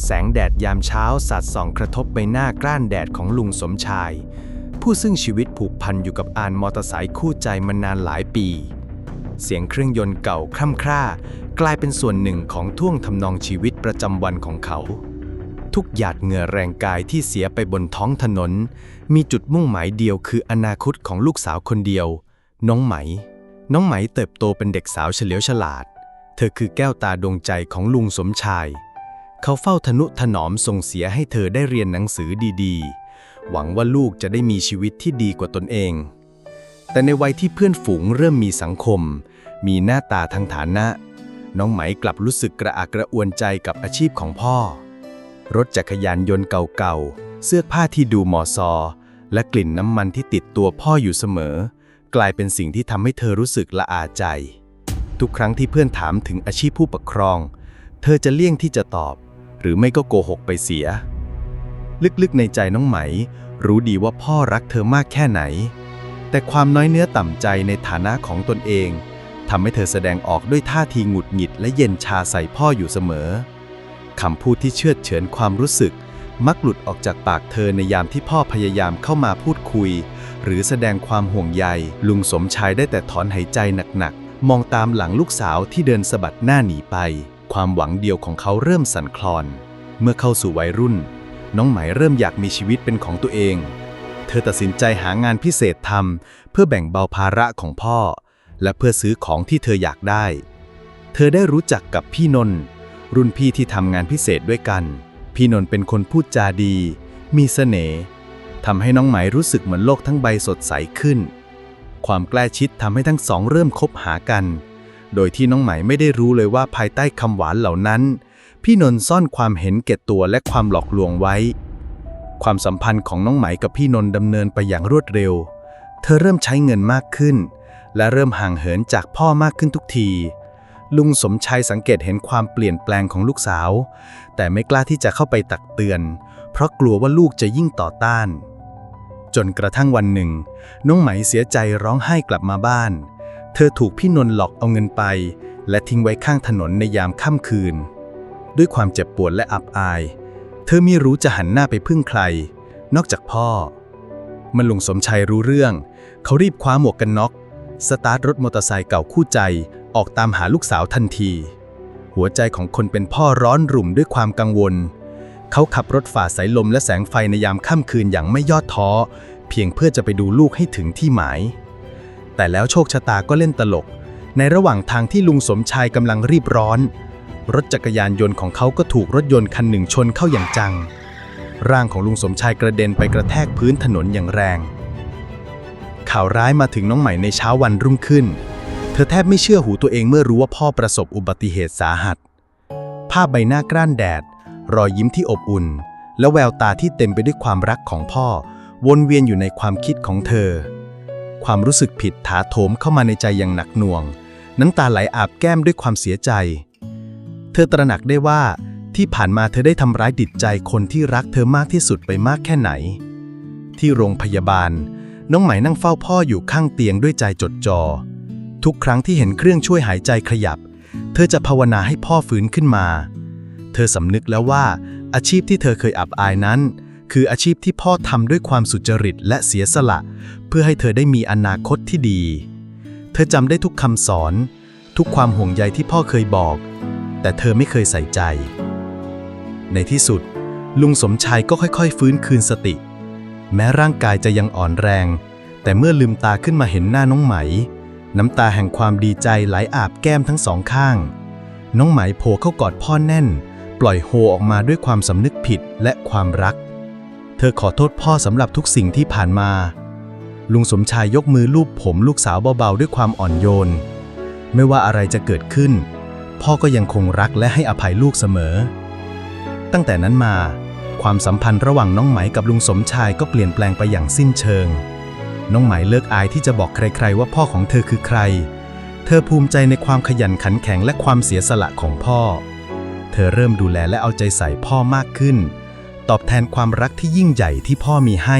แสงแดดยามเช้าสาดส่องกระทบใบหน้ากล้านแดดของลุงสมชาย ผู้ซึ่งชีวิตผูกพันอยู่กับอานมอเตอร์ไซค์คู่ใจมานานหลายปี เสียงเครื่องยนต์เก่าคร่ำคร่ากลายเป็นส่วนหนึ่งของท่วงทำนองชีวิตประจำวันของเขา ทุกหยาดเหงื่อแรงกายที่เสียไปบนท้องถนน มีจุดมุ่งหมายเดียวคืออนาคตของลูกสาวคนเดียว น้องไหม น้องไหมเติบโตเป็นเด็กสาวเฉลียวฉลาด เธอคือแก้วตาดวงใจของลุงสมชาย เขาเฝ้าทนุถนอมส่งเสียให้เธอได้เรียนหนังสือดีๆ หวังว่าลูกจะได้มีชีวิตที่ดีกว่าตนเอง แต่ในวัยที่เพื่อนฝูงเริ่มมีสังคม มีหน้าตาทางฐานะ น้องไหมกลับรู้สึกกระอักกระอ่วนใจกับอาชีพของพ่อ รถจักรยานยนต์เก่าๆ เสื้อผ้าที่ดูหมอซอ และกลิ่นน้ำมันที่ติดตัวพ่ออยู่เสมอ กลายเป็นสิ่งที่ทำให้เธอรู้สึกละอาใจ ทุกครั้งที่เพื่อนถามถึงอาชีพผู้ปกครอง เธอจะเลี่ยงที่จะตอบ หรือไม่ก็โกหกไปเสีย ลึกๆในใจน้องไหม รู้ดีว่าพ่อรักเธอมากแค่ไหน แต่ความน้อยเนื้อต่ำใจในฐานะของตนเองทำให้เธอแสดงออกด้วยท่าทีหงุดหงิดและเย็นชาใส่พ่ออยู่เสมอคำพูดที่เชื่อเฉือนความรู้สึก มักหลุดออกจากปากเธอในยามที่พ่อพยายามเข้ามาพูดคุย หรือแสดงความห่วงใย ลุงสมชายได้แต่ถอนหายใจหนักๆ มองตามหลังลูกสาวที่เดินสะบัดหน้าหนีไป ความหวังเดียวของเขาเริ่มสั่นคลอน เมื่อเข้าสู่วัยรุ่น น้องไหมเริ่มอยากมีชีวิตเป็นของตัวเอง เธอตัดสินใจหางานพิเศษทำเพื่อแบ่งเบาภาระของพ่อ และเพื่อซื้อของที่เธออยากได้ เธอได้รู้จักกับพี่นนท์รุ่นพี่ที่ทำงานพิเศษด้วยกัน พี่นนท์เป็นคนพูดจาดี มีเสน่ห์ทำให้น้องไหมรู้สึกเหมือนโลกทั้งใบสดใสขึ้น ความใกล้ชิดทำให้ทั้งสองเริ่มคบหากัน โดยที่น้องไหมไม่ได้รู้เลยว่าภายใต้คำหวานเหล่านั้น พี่นนท์ซ่อนความเห็นแก่ตัวและความหลอกลวงไว้ ความสัมพันธ์ของน้องไหมกับพี่นนท์ดำเนินไปอย่างรวดเร็ว เธอเริ่มใช้เงินมากขึ้น และเริ่มห่างเหินจากพ่อมากขึ้นทุกที ลุงสมชัยสังเกตเห็นความเปลี่ยนแปลงของลูกสาว แต่ไม่กล้าที่จะเข้าไปตักเตือน เพราะกลัวว่าลูกจะยิ่งต่อต้านจนกระทั่งวันหนึ่ง น้องไหมเสียใจร้องไห้กลับมาบ้าน เธอถูกพี่นนท์หลอกเอาเงินไป และทิ้งไว้ข้างถนนในยามค่ำคืน ด้วยความเจ็บปวดและอับอาย เธอไม่รู้จะหันหน้าไปพึ่งใคร นอกจากพ่อ มันลุงสมชัยรู้เรื่อง เขารีบคว้าหมวกกันน็อก สตาร์ทรถมอเตอร์ไซค์เก่าคู่ใจออกตามหาลูกสาวทันที หัวใจของคนเป็นพ่อร้อนรุ่มด้วยความกังวล เขาขับรถฝ่าสายลมและแสงไฟในยามค่ำคืนอย่างไม่ย่อท้อ เพียงเพื่อจะไปดูลูกให้ถึงที่หมาย แต่แล้วโชคชะตาก็เล่นตลก ในระหว่างทางที่ลุงสมชายกำลังรีบร้อน รถจักรยานยนต์ของเขาก็ถูกรถยนต์คันหนึ่งชนเข้าอย่างจัง ร่างของลุงสมชายกระเด็นไปกระแทกพื้นถนนอย่างแรง ข่าวร้ายมาถึงน้องใหม่ในเช้าวันรุ่งขึ้น เธอแทบไม่เชื่อหูตัวเองเมื่อรู้ว่าพ่อประสบอุบัติเหตุสาหัส ภาพใบหน้ากร้านแดด รอยยิ้มที่อบอุ่น และแววตาที่เต็มไปด้วยความรักของพ่อ วนเวียนอยู่ในความคิดของเธอ ความรู้สึกผิดถาโถมเข้ามาในใจอย่างหนักหน่วง น้ำตาไหลอาบแก้มด้วยความเสียใจ เธอตระหนักได้ว่า ที่ผ่านมาเธอได้ทำร้ายจิตใจคนที่รักเธอมากที่สุดไปมากแค่ไหน ที่โรงพยาบาล น้องไหมนั่งเฝ้าพ่ออยู่ข้างเตียงด้วยใจจดจอ่อทุกครั้งที่เห็นเครื่องช่วยหายใจขยับ เธอจะภาวนาให้พ่อฟื้นขึ้นมา เธอสำนึกแล้วว่าอาชีพที่เธอเคยอับอายนั้น คืออาชีพที่พ่อทำด้วยความสุจริตและเสียสละ เพื่อให้เธอได้มีอนาคตที่ดี เธอจำได้ทุกคำสอน ทุกความห่วงใยที่พ่อเคยบอก แต่เธอไม่เคยใส่ใจ ในที่สุด ลุงสมชายก็ค่อยๆ ฟื้นคืนสติ แม้ร่างกายจะยังอ่อนแรง แต่เมื่อลืมตาขึ้นมาเห็นหน้าน้องไหม น้ำตาแห่งความดีใจไหลอาบแก้มทั้งสองข้าง น้องไหมโผล่เข้ากอดพ่อแน่น ปล่อยโฮออกมาด้วยความสำนึกผิดและความรัก ธอขอโทษพ่อสำหรับทุกสิ่งที่ผ่านมา ลุงสมชายยกมือลูบผมลูกสาวเบาๆ ด้วยความอ่อนโยน ไม่ว่าอะไรจะเกิดขึ้น พ่อก็ยังคงรักและให้อภัยลูกเสมอ ตั้งแต่นั้นมา ความสัมพันธ์ระหว่างน้องไหมกับลุงสมชายก็เปลี่ยนแปลงไปอย่างสิ้นเชิง น้องไหมเลิกอายที่จะบอกใครๆ ว่าพ่อของเธอคือใคร เธอภูมิใจในความขยันขันแข็งและความเสียสละของพ่อ เธอเริ่มดูแลและเอาใจใส่พ่อมากขึ้น ตอบแทนความรักที่ยิ่งใหญ่ที่พ่อมีให้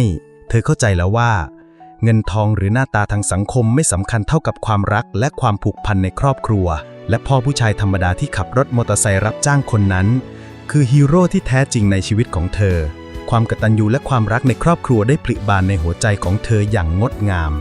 เธอเข้าใจแล้วว่า เงินทองหรือหน้าตาทางสังคมไม่สำคัญเท่ากับความรักและความผูกพันในครอบครัว และพ่อผู้ชายธรรมดาที่ขับรถมอเตอร์ไซค์รับจ้างคนนั้น คือฮีโร่ที่แท้จริงในชีวิตของเธอ ความกตัญญูและความรักในครอบครัวได้ผลิบานในหัวใจของเธออย่างงดงาม